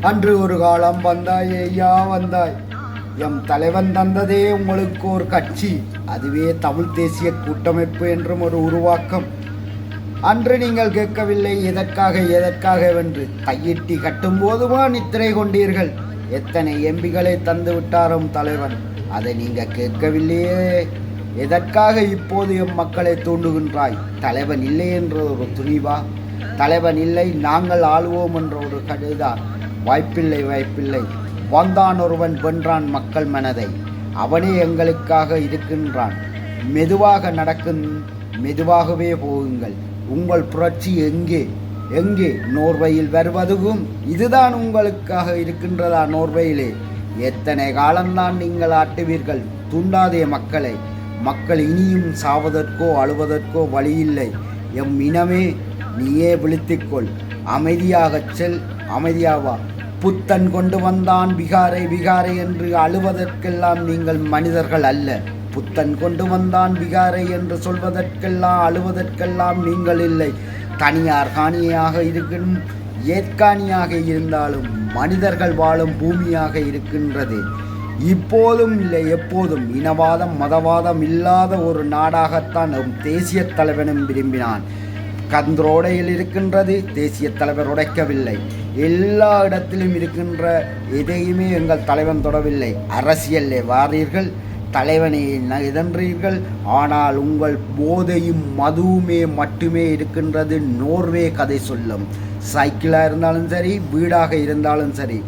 அன்று ஒரு காலம் வந்தாய் ஐயா வந்தாய். எம் தலைவன் தந்ததே உங்களுக்கு ஒரு கட்சி. அதுவே தமிழ் தேசிய கூட்டமைப்பு என்றும் ஒரு உருவாக்கம். அன்று நீங்கள் கேட்கவில்லை எதற்காக எதற்காக வென்று கையிட்டி கட்டும் போதுமா நித்திரை கொண்டீர்கள்? எத்தனை எம்பிகளை தந்து விட்டாரும் தலைவன் அதை நீங்க கேட்கவில்லையே. எதற்காக இப்போது எம் மக்களை தூண்டுகின்றாய்? தலைவன் இல்லை என்ற ஒரு துணிவா? தலைவன் இல்லை நாங்கள் ஆளுவோம் என்ற ஒரு கதைதான். வாய்ப்பில்லை வாய்ப்பில்லை. வந்தான் ஒருவன் வென்றான் மக்கள் மனதை. அவனே எங்களுக்காக இருக்கின்றான். மெதுவாக நடக்கும் மெதுவாகவே போகுங்கள். உங்கள் புரட்சி எங்கே? எங்கே? நோர்வையில் வருவதுவும் இதுதான் உங்களுக்காக இருக்கின்றதா நோர்வையிலே? எத்தனை காலம்தான் நீங்கள் ஆட்டுவீர்கள்? துண்டாதே மக்களை. மக்கள் இனியும் சாவதற்கோ அழுவதற்கோ வழியில்லை. எம் இனமே நீயே விழித்துக்கொள். அமைதியாகச் செல் அமைதியாவா. புத்தன் கொண்டு வந்தான் விகாரை விகாரை என்று அழுவதற்கெல்லாம் நீங்கள் மனிதர்கள் அல்ல. புத்தன் கொண்டு வந்தான் விகாரை என்று சொல்வதற்கெல்லாம் அழுவதற்கெல்லாம் நீங்கள் இல்லை. தனியார் காணியாக இருக்கும் ஏற்காணியாக இருந்தாலும் மனிதர்கள் வாழும் பூமியாக இருக்கின்றது. இப்போதும் இல்லை எப்போதும். இனவாதம் மதவாதம் இல்லாத ஒரு நாடாகத்தான் தேசிய தலைவனும் விரும்பினான். கந்தரோடையில் இருக்கின்றது தேசிய தலைவர் உடைக்கவில்லை. எல்லா இடத்திலும் இருக்கின்ற எதையுமே எங்கள் தலைவன் தொடவில்லை. அரசியலே வாரீர்கள் தலைவனை இதன்றீர்கள் ஆனால் உங்கள் போதையும் மதுவுமே மட்டுமே இருக்கின்றது. நோர்வே கதை சொல்லும். சைக்கிளாக இருந்தாலும் சரி வீடாக இருந்தாலும் சரி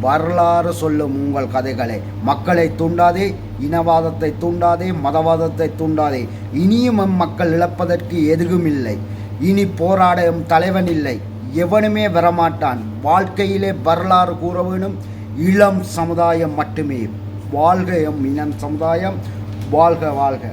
வரலாறு சொல்லும் உங்கள் கதைகளை. மக்களை தூண்டாதே இனவாதத்தை தூண்டாதே மதவாதத்தை தூண்டாதே. இனியும் மக்கள் இழப்பதற்கு எதுவும் இல்லை. இனி போராட எம் தலைவன் இல்லை. எவனுமே வரமாட்டான். வாழ்க்கையிலே வரலாறு கூற வேணும். இளம் சமுதாயம் மட்டுமே. வாழ்க எம் இனம் சமுதாயம். வாழ்க வாழ்க.